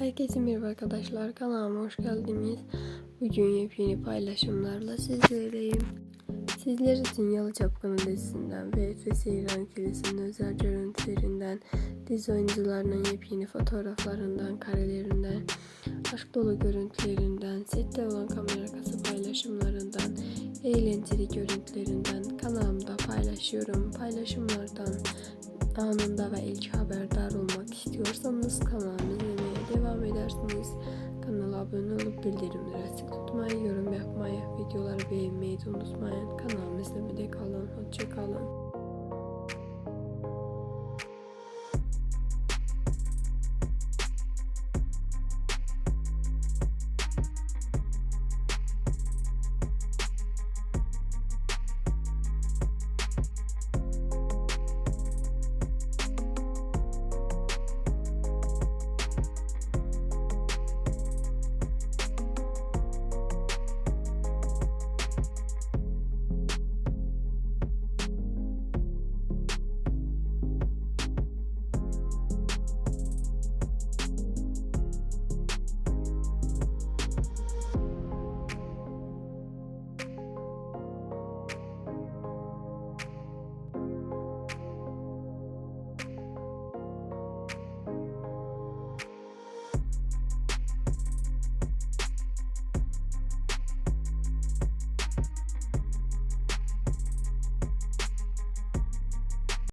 Herkese merhaba arkadaşlar kanalıma hoş geldiniz. Bugün yepyeni paylaşımlarla sizlerleyim. Sizler için Yalı Çapkını dizisinden ve Efes İran Kilisi'nin özel görüntülerinden, dizi oyuncularının yepyeni fotoğraflarından, karelerinden, aşk dolu görüntülerinden, sette olan kamera arkası paylaşımlarından, eğlenceli görüntülerinden kanalımda paylaşıyorum. Paylaşımlardan anında ve ilk haberdar olmak istiyorsanız kanalımı izlemeye devam edersiniz. Kanala abone olup bildirimleri açık tutmayı, yorum yapmayı, videoları beğenmeyi de unutmayın. Kanalımı izlemede kalın. Hoşça kalın.